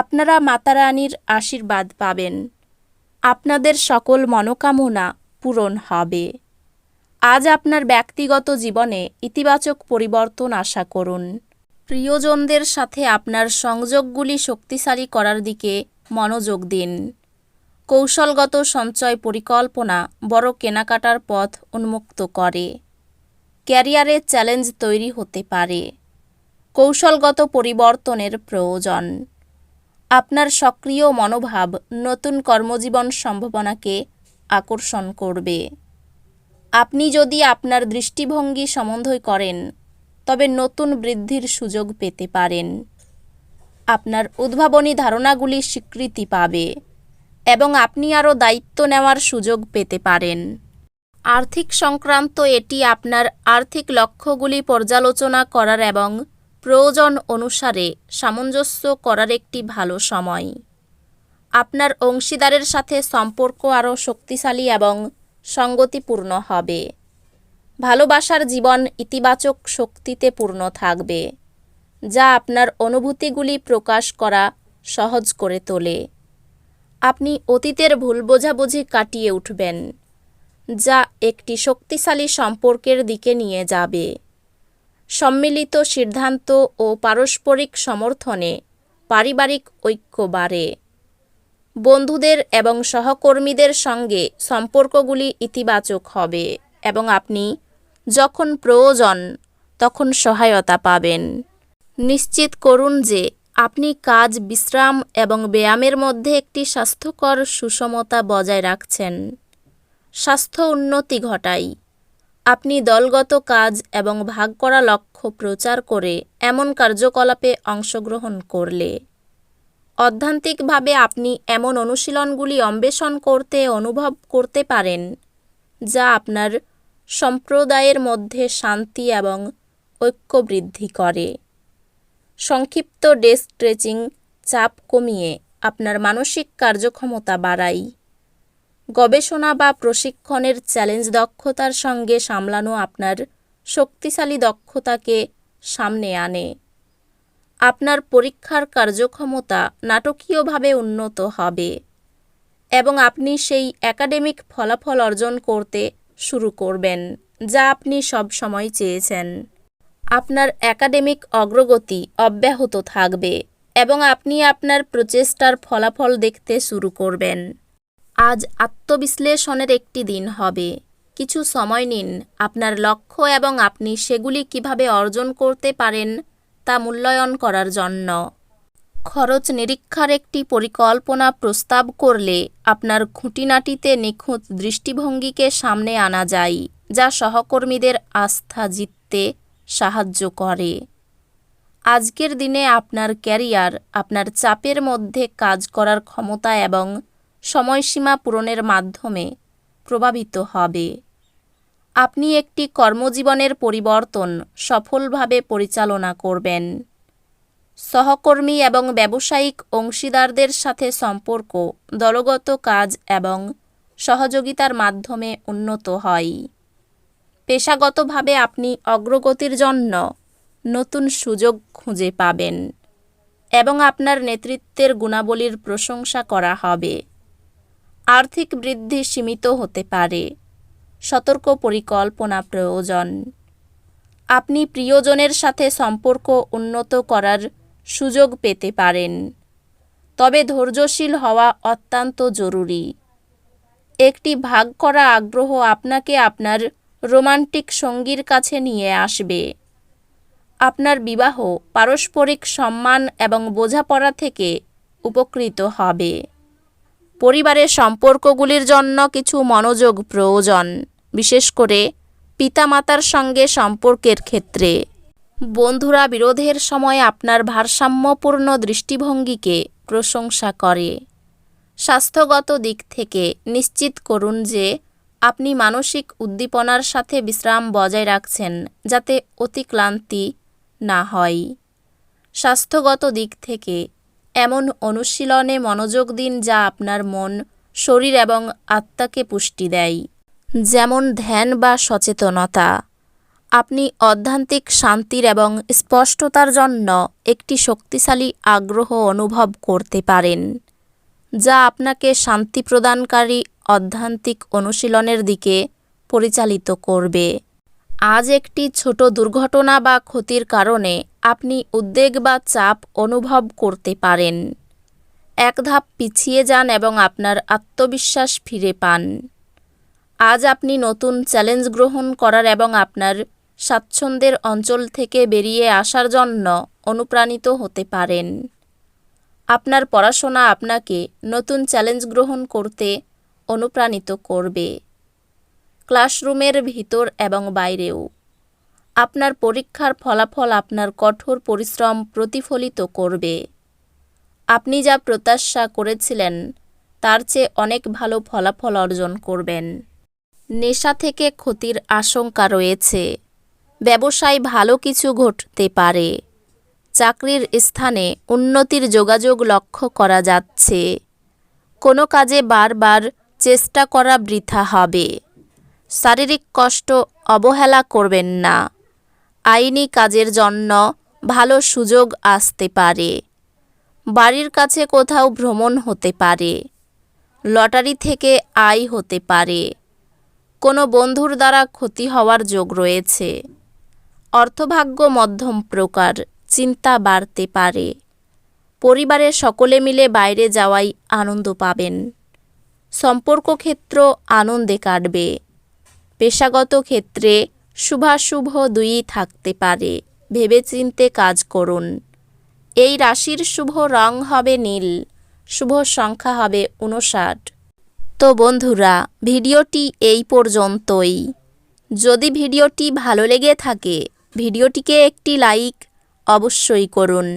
আপনারা মাতা রানীর আশীর্বাদ পাবেন। আপনাদের সকল মনোকামনা পূরণ হবে। আজ আপনার ব্যক্তিগত জীবনে ইতিবাচক পরিবর্তন আশা করুন। প্রিয়জনদের সাথে আপনার সংযোগগুলি শক্তিশালী করার দিকে মনোযোগ দিন। কৌশলগত সঞ্চয় পরিকল্পনা বড় কেনাকাটার পথ উন্মুক্ত করে। ক্যারিয়ারে চ্যালেঞ্জ তৈরি হতে পারে। কৌশলগত পরিবর্তনের প্রয়োজন। আপনার সক্রিয় মনোভাব নতুন কর্মজীবন সম্ভাবনাকে আকর্ষণ করবে। আপনি যদি আপনার দৃষ্টিভঙ্গি সমন্বয় করেন, তবে নতুন বৃদ্ধির সুযোগ পেতে পারেন। আপনার উদ্ভাবনী ধারণাগুলি স্বীকৃতি পাবে এবং আপনি আরও দায়িত্ব নেওয়ার সুযোগ পেতে পারেন। আর্থিক সংক্রান্ত এটি আপনার আর্থিক লক্ষ্যগুলি পর্যালোচনা করার এবং প্রয়োজন অনুসারে সামঞ্জস্য করার একটি ভালো সময়। আপনার অংশীদারের সাথে সম্পর্ক আরও শক্তিশালী এবং সঙ্গতিপূর্ণ হবে। ভালোবাসার জীবন ইতিবাচক শক্তিতে পূর্ণ থাকবে, যা আপনার অনুভূতিগুলি প্রকাশ করা সহজ করে তোলে। আপনি অতীতের ভুল বোঝাবুঝি কাটিয়ে উঠবেন, যা একটি শক্তিশালী সম্পর্কের দিকে নিয়ে যাবে। সম্মিলিত সিদ্ধান্ত ও পারস্পরিক সমর্থনে পারিবারিক ঐক্য বাড়ে। বন্ধুদের এবং সহকর্মীদের সঙ্গে সম্পর্কগুলি ইতিবাচক হবে এবং আপনি যখন প্রয়োজন তখন সহায়তা পাবেন। নিশ্চিত করুন যে আপনি কাজ, বিশ্রাম এবং ব্যায়ামের মধ্যে একটি স্বাস্থ্যকর সুষমতা বজায় রাখছেন। স্বাস্থ্য উন্নতি ঘটায় আপনি দলগত কাজ এবং ভাগ করা লক্ষ্য প্রচার করে এমন কার্যকলাপে অংশগ্রহণ করলে। অধ্যান্তিকভাবে আপনি এমন অনুশীলনগুলি অন্বেষণ করতে অনুভব করতে পারেন, যা আপনার সম্প্রদায়ের মধ্যে শান্তি এবং ঐক্য বৃদ্ধি করে। সংক্ষিপ্ত ডেস্ক স্ট্রেচিং চাপ কমিয়ে আপনার মানসিক কার্যক্ষমতা বাড়ায় গবেষণা বা প্রশিক্ষণের চ্যালেঞ্জ দক্ষতার সঙ্গে সামলানো আপনার শক্তিশালী দক্ষতাকে সামনে আনে। আপনার পরীক্ষার কার্যক্ষমতা নাটকীয়ভাবে উন্নত হবে এবং আপনি সেই একাডেমিক ফলাফল অর্জন করতে শুরু করবেন, যা আপনি সব সময় চেয়েছেন। আপনার একাডেমিক অগ্রগতি অব্যাহত থাকবে এবং আপনি আপনার প্রচেষ্টার ফলাফল দেখতে শুরু করবেন। আজ আত্মবিশ্লেষণের একটি দিন হবে। কিছু সময় নিন, আপনার লক্ষ্য এবং আপনি সেগুলি কীভাবে অর্জন করতে পারেন তা মূল্যায়ন করার জন্য। খরচ নিরীক্ষার একটি পরিকল্পনা প্রস্তাব করলে আপনার খুঁটিনাটিতে নিখুঁত দৃষ্টিভঙ্গিকে সামনে আনা যায়, যা সহকর্মীদের আস্থা জিততে সাহায্য করে। আজকের দিনে আপনার ক্যারিয়ার আপনার চাপের মধ্যে কাজ করার ক্ষমতা এবং সময়সীমা পূরণের মাধ্যমে প্রভাবিত হবে। আপনি একটি কর্মজীবনের পরিবর্তন সফলভাবে পরিচালনা করবেন। সহকর্মী এবং ব্যবসায়িক অংশীদারদের সাথে সম্পর্ক, দলগত কাজ এবং সহযোগিতার মাধ্যমে উন্নত হয়। পেশাগতভাবে আপনি অগ্রগতির জন্য নতুন সুযোগ খুঁজে পাবেন এবং আপনার নেতৃত্বের গুণাবলীর প্রশংসা করা হবে। আর্থিক বৃদ্ধি সীমিত হতে পারে। সতর্ক পরিকল্পনা প্রয়োজন। আপনি প্রিয়জনের সাথে সম্পর্ক উন্নত করার সুযোগ পেতে পারেন। তবে ধৈর্যশীল হওয়া অত্যন্ত জরুরি। একটি ভাগ করা আগ্রহ আপনাকে আপনার রোমান্টিক সঙ্গীর কাছে নিয়ে আসবে। আপনার বিবাহ পারস্পরিক সম্মান এবং বোঝাপড়া থেকে উপকৃত হবে। পরিবারের সম্পর্কগুলির জন্য কিছু মনোযোগ প্রয়োজন, বিশেষ করে পিতামাতার সঙ্গে সম্পর্কের ক্ষেত্রে। বন্ধুরা, বিরোধের সময় আপনার ভারসাম্যপূর্ণ দৃষ্টিভঙ্গিকে প্রশংসা করে। স্বাস্থ্যগত দিক থেকে নিশ্চিত করুন যে আপনি মানসিক উদ্দীপনার সাথে বিশ্রাম বজায় রাখছেন যাতে অতিক্লান্তি না হয়। স্বাস্থ্যগত দিক থেকে এমন অনুশীলনে মনোযোগ দিন যা আপনার মন, শরীর এবং আত্মাকে পুষ্টি দেয়। যেমন ধ্যান বা সচেতনতা। আপনি অধ্যান্তিক শান্তির এবং স্পষ্টতার জন্য একটি শক্তিশালী আগ্রহ অনুভব করতে পারেন, যা আপনাকে শান্তি প্রদানকারী অধ্যান্তিক অনুশীলনের দিকে পরিচালিত করবে। আজ একটি ছোট দুর্ঘটনা বা ক্ষতির কারণে আপনি উদ্বেগ বা চাপ অনুভব করতে পারেন। এক ধাপ পিছিয়ে যান এবং আপনার আত্মবিশ্বাস ফিরে পান। আজ আপনি নতুন চ্যালেঞ্জ গ্রহণ করার এবং আপনার স্বাচ্ছন্দ্যের অঞ্চল থেকে বেরিয়ে আসার জন্য অনুপ্রাণিত হতে পারেন। আপনার পড়াশোনা আপনাকে নতুন চ্যালেঞ্জ গ্রহণ করতে অনুপ্রাণিত করবে। ক্লাসরুমের ভিতর এবং বাইরেও। আপনার পরীক্ষার ফলাফল আপনার কঠোর পরিশ্রম প্রতিফলিত করবে। আপনি যা প্রত্যাশা করেছিলেন, তার চেয়ে অনেক ভালো ফলাফল অর্জন করবেন। নেশা থেকে ক্ষতির আশঙ্কা রয়েছে। ব্যবসায় ভালো কিছু ঘটতে পারে। চাকরির স্থানে উন্নতির যোগাযোগ লক্ষ্য করা যাচ্ছে। কোনো কাজে বারবার চেষ্টা করা বৃথা হবে। শারীরিক কষ্ট অবহেলা করবেন না। আইনি কাজের জন্য ভালো সুযোগ আসতে পারে। বাড়ির কাছে কোথাও ভ্রমণ হতে পারে। লটারি থেকে আয় হতে পারে। কোনো বন্ধুর দ্বারা ক্ষতি হওয়ার যোগ রয়েছে। অর্থভাগ্য মধ্যম প্রকার, চিন্তা বাড়তে পারে। পরিবারের সকলে মিলে বাইরে যাওয়াই আনন্দ পাবেন। সম্পর্ক ক্ষেত্র আনন্দে কাটবে। পেশাগত ক্ষেত্রে শুভাশুভ দুইই থাকতে পারে, ভেবেচিন্তে কাজ করুন। এই রাশির শুভ রং হবে নীল, শুভ সংখ্যা হবে উনষাট তো বন্ধুরা, ভিডিওটি এই পর্যন্তই। যদি ভিডিওটি ভালো লেগে থাকে, ভিডিওটিকে একটি লাইক অবশ্যই করুন।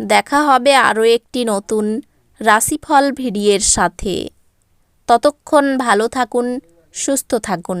দেখা হবে আরও একটি নতুন রাশিফল ভিডিওর সাথে। ততক্ষণ ভালো থাকুন, সুস্থ থাকুন।